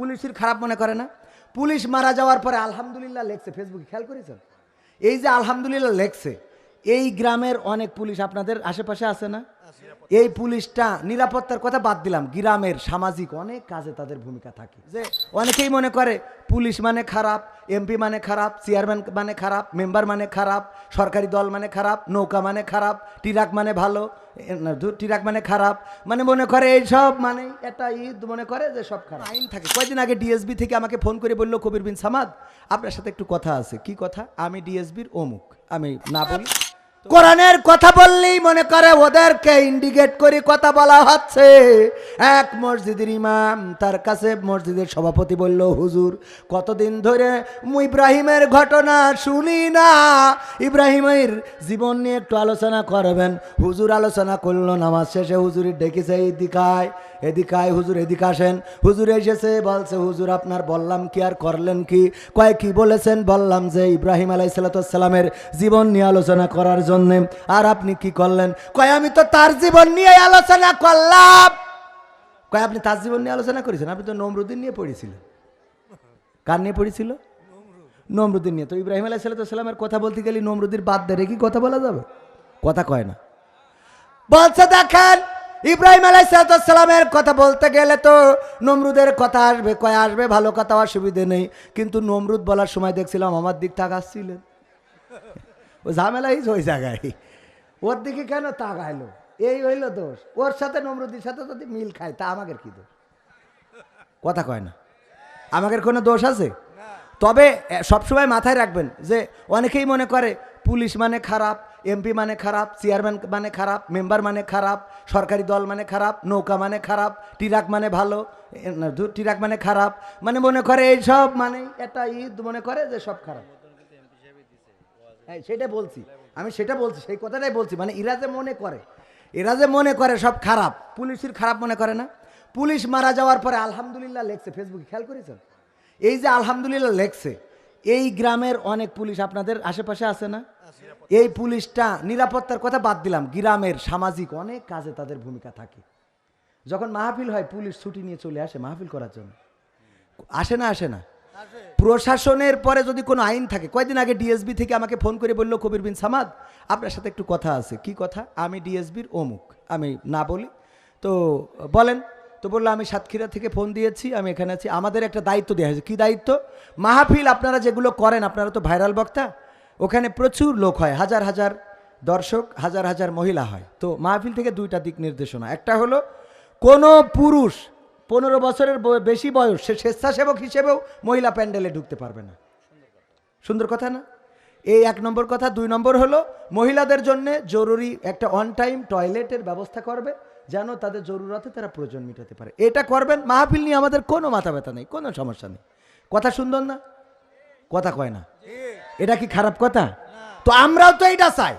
পুলিশের খারাপ মনে করে না। পুলিশ মারা যাওয়ার পরে আলহামদুলিল্লাহ লেখছে। ফেসবুকে খেয়াল করেছেন এই যে আলহামদুলিল্লাহ লেখছে, এই গ্রামের অনেক পুলিশ আপনাদের আশেপাশে আছে না? এই পুলিশটা নিরাপত্তার কথা বাদ দিলাম। গ্রামের সামাজিক অনেক কাজে তাদের ভূমিকা থাকে। যে অনেকেই মনে করে পুলিশ মানে খারাপ এমপি মানে খারাপ চেয়ারম্যান মানে খারাপ মেম্বার মানে খারাপ, সরকারি দল মানে খারাপ, নৌকা মানে খারাপ, টিরাক মানে ভালো না, মানে খারাপ। মানে মনে করে এই সব মানে একটা ঈদ মনে করে যে সব খারাপ। আইন থাকে। কয়েকদিন আগে ডিএসবি থেকে আমাকে ফোন করে বলল কবির বিন সামাদ আপনার সাথে একটু কথা আছে। কি কথা? আমি ডিএসবির অমুক। আমি না বলি কোরআনের কথা বললেই মনে করে ওদেরকে ইন্ডিকেট করে কথা বলা হচ্ছে। এক মসজিদের ইমাম তার কাছে মসজিদের সভাপতি বলল, হুজুর, কতদিন ধরে ইব্রাহিমের ঘটনা শুনি না। ইব্রাহিমের জীবন নিয়ে একটু আলোচনা করবেন। হুজুর আলোচনা করল, নামাজ শেষে হুজুরের ডেকেছে, এদিকায় এদিকায় হুজুর, এদিকে আসেন। হুজুর এসেছে, বলছে, হুজুর, আপনার বললাম কি আর করলেন কি? কয়, কি বলেছেন? বললাম যে, ইব্রাহিম আলাই সালাতামের জীবন নিয়ে আলোচনা করার জন্যে। আর আপনি কি করলেন? কয়, আমি তো তার জীবন নিয়ে আলোচনা করলাম। কয়, আপনি তার জীবন নিয়ে আলোচনা করেছেন? আপনি তো নমরুদ্দিন নিয়ে পড়েছিলেন। কার নিয়ে পড়েছিল? নমরুদ্দিন নিয়ে। তো ইব্রাহিম আলাই সালাতামের কথা বলতে গেলে নমরুদ্দির বাদ দিয়ে। কি কথা বলা যাবে? কথা কয় না। বলছে, দেখেন, ইব্রাহিম আলাইসালামের কথা বলতে গেলে তো নমরুদের কথা আসবে। কয়, আসবে, ভালো কথা, অসুবিধে নেই। কিন্তু নমরুদ বলার সময় দেখছিলাম আমার দিক তাক আসছিলেন ও ঝামেলাই ওই জায়গায় ওর দিকে কেন তাকাইলো? এই হইল দোষ। ওর সাথে নমরুদির সাথে যদি মিল খায়, তা আমাদের কি দোষ? কথা কয় না। আমাদের কোনো দোষ আছে? তবে সবসময় মাথায় রাখবেন যে অনেকেই মনে করে পুলিশ মানে খারাপ এমপি মানে খারাপ চেয়ারম্যান মানে খারাপ মেম্বার মানে খারাপ, সরকারি দল মানে খারাপ, নৌকা মানে খারাপ, টিরাক মানে ভালো টিরাক মানে খারাপ। মানে মনে করে এই সব মানে একটা ঈদ মনে করে যে সব খারাপ। হ্যাঁ সেটা বলছি। আমি সেটা বলছি, সেই কথাটাই বলছি। মানে এরা যে মনে করে, এরা যে মনে করে সব খারাপ, পুলিশের খারাপ মনে করে না? পুলিশ মারা যাওয়ার পরে আলহামদুলিল্লাহ লেখছে ফেসবুকে খেয়াল করেছেন এই যে আলহামদুলিল্লাহ লেখছে, এই গ্রামের অনেক পুলিশ আপনাদের আশেপাশে আছে না? এই পুলিশটা নিরাপত্তার কথা বাদ দিলাম। গ্রামের সামাজিক অনেক কাজে তাদের ভূমিকা থাকে। যখন মাহফিল হয়, পুলিশ ছুটি নিয়ে চলে আসে মাহফিল করার জন্য। আসে না আসে না। প্রশাসনের পরে যদি কোনো আইন থাকে কয়েকদিন আগে ডিএসবি থেকে আমাকে ফোন করে বলল, কবির বিন সামাদ, আপনার সাথে একটু কথা আছে। কি কথা? আমি ডিএসবির অমুক, আমি না বলি। তো বলেন, তো বলল, আমি সাতক্ষীরা থেকে ফোন দিয়েছি, আমি এখানে আছি। আমাদের একটা দায়িত্ব দেওয়া হয়েছে। কী দায়িত্ব? মাহফিল, আপনারা যেগুলো করেন, আপনারা তো ভাইরাল বক্তা। ওখানে প্রচুর লোক হয়, হাজার হাজার দর্শক, হাজার হাজার মহিলা হয়। তো মাহফিল থেকে দুইটা দিক নির্দেশনা। একটা হলো, কোনো পুরুষ পনেরো বছরের বেশি বয়স সে স্বেচ্ছাসেবক হিসেবেও মহিলা প্যান্ডেলে ঢুকতে পারবে না। সুন্দর কথা না? এই এক নম্বর কথা। দুই নম্বর হলো, মহিলাদের জন্য জরুরি একটা অন টাইম টয়লেটের ব্যবস্থা করবে, যেন তাদের জরুরতে তারা প্রয়োজন মেটাতে পারে। এটা করবেন, মাহফিল নিয়ে আমাদের কোনো মাথা ব্যথা নেই, কোনো সমস্যা নেই। কথা সুন্দর না? কথা কয় না। এটা কি খারাপ কথা? তো আমরাও তো এইটা চাই।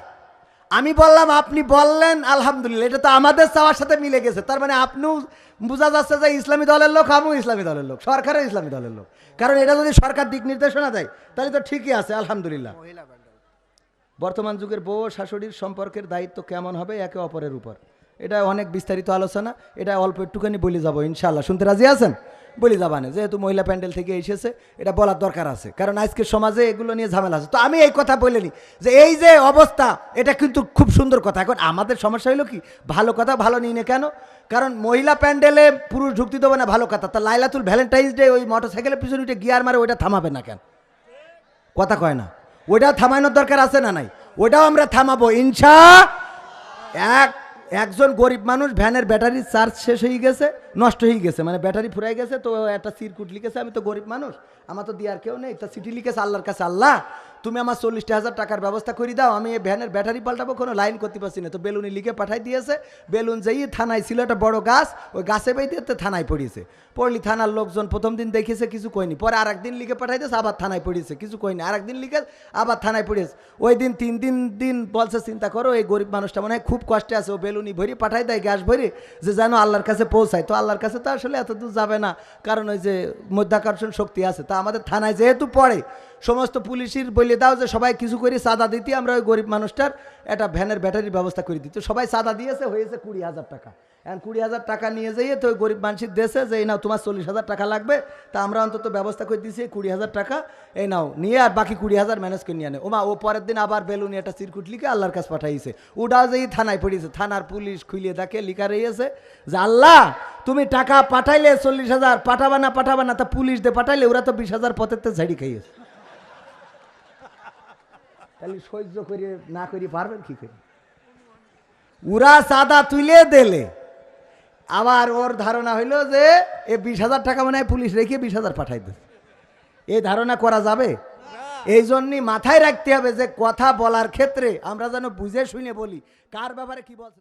আমি বললাম আপনি বললেন আলহামদুলিল্লাহ। এটা তো আমাদের চাওয়ার সাথে মিলে গেছে। তার মানে আপনিও বোঝা যাচ্ছে যে ইসলামী দলের লোক আমিও ইসলামী দলের লোক সরকারও ইসলামী দলের লোক। কারণ এটা যদি সরকার দিক নির্দেশনা দেয় তাহলে তো ঠিকই আছে আলহামদুলিল্লাহ। বর্তমান যুগের বউ শাশুড়ির সম্পর্কের দায়িত্ব কেমন হবে? একে অপরের উপর। এটা অনেক বিস্তারিত আলোচনা এটা অল্প একটুখানি বলে যাব ইনশাল্লাহ শুনতে রাজি আছেন? বলি যাবানে, যেহেতু মহিলা প্যান্ডেল থেকে এসেছে, এটা বলার দরকার আছে। কারণ আজকের সমাজে এগুলো নিয়ে ঝামেলা আছে। তো আমি এই কথা বলিনি যে এই যে অবস্থা, এটা কিন্তু খুব সুন্দর কথা। এখন আমাদের সমস্যা হলো কি, ভালো কথা ভালো নিই না কেন? কারণ মহিলা প্যান্ডেলে পুরুষ ঢুকতে দেবে না, ভালো কথা। তা লাইলাতুল ভ্যালেন্টাইন্স ডে ওই মোটর সাইকেলের পিছনে উঠে গিয়ার মারে, ওইটা থামাবে না কেন? কথা কয় না। ওইটাও থামানোর দরকার আছে না নাই? ওইটাও আমরা থামাবো, ইনশা এক একজন গরিব মানুষ, ভ্যানের ব্যাটারির চার্জ শেষ হয়ে গেছে। নষ্ট হয়ে গেছে মানে ব্যাটারি ফুরাই গেছে, তো একটা সিরকুট লিখেছে, আমি তো গরিব মানুষ, আমার তো দিয়ার কেউ নেই, তা চিঠি লিখেছে, আল্লাহর কাছে আল্লাহ, তুমি আমার চল্লিশটা হাজার টাকার ব্যবস্থা করে দাও, আমি এই ভ্যানের ব্যাটারি পাল্টাবো, কোনো লাইন করতে পারছি না। তো বেলুনি লিখে পাঠাই দিয়েছে, বেলুন যেই থানায় ছিল, একটা বড় গাছ, ওই গাছে বেঁধে থানায় পড়িয়েছে। পড়লি থানার লোকজন প্রথম দিন দেখেছে, কিছু কইনি পরে আর একদিন লিখে পাঠাইতেছে আবার থানায় পড়িয়েছে, কিছু কইনি আর একদিন লিখে, আবার থানায় পড়িয়েছে। ওই দিন তিন দিন দিন বলছে, চিন্তা করো, এই গরিব মানুষটা মনে হয় খুব কষ্টে আছে, ও বেলুনি ভরি পাঠাই দেয়, গ্যাস ভরি, যে যেন আল্লাহর কাছে পৌঁছায়। তো আল্লাহর কাছে তো আসলে এত দূর যাবে না। কারণ ওই যে মধ্যাকর্ষণ শক্তি আছে, তা আমাদের থানায় যেহেতু পড়ে, সমস্ত পুলিশের বলে দাও যে সবাই কিছু করে চাঁদা দিতে আমরা ওই গরিব মানুষটার একটা ভ্যানের ব্যাটারির ব্যবস্থা করে দিত সবাই চাঁদা দিয়েছে, হয়েছে কুড়ি হাজার টাকা। এখন কুড়ি হাজার টাকা নিয়ে যাইয়ে তো গরিব মানুষের দেশে যে, এই নাও, তোমার চল্লিশ হাজার টাকা লাগবে। তা আমরা অন্তত ব্যবস্থা করে দিয়েছি, কুড়ি হাজার টাকা। এই নাও, নিয়ে আর বাকি কুড়ি হাজার ম্যানেজ করে নিয়ে আনে। ওমা, ও পরের দিন আবার বেলুনি একটা চিরকুট লিখে আল্লাহর কাছে পাঠাইছে। ওটাও যেই থানায় পড়িয়েছে থানার পুলিশ খুলিয়ে দেখে লিখা রয়েছে যে, আল্লাহ, তুমি টাকা পাঠাইলে চল্লিশ হাজার, পাঠাবা না পাঠাবা না, তা পুলিশ দিয়ে পাঠাইলে ওরা তো বিশ হাজার পথের তো ঝাড়ি খাইয়েছে। তাহলে সহ্য করে না করি পারবেন কি করে? ওরা চাঁদা তুলে দিলে। আবার ওর ধারণা হইল যে এ বিশ হাজার টাকা মনে হয় পুলিশ রেখে বিশ হাজার পাঠাই দেবে এই ধারণা করা যাবে? এই জন্যই মাথায় রাখতে হবে যে কথা বলার ক্ষেত্রে আমরা যেন বুঝে শুনে বলি। কার ব্যাপারে কি বলছে?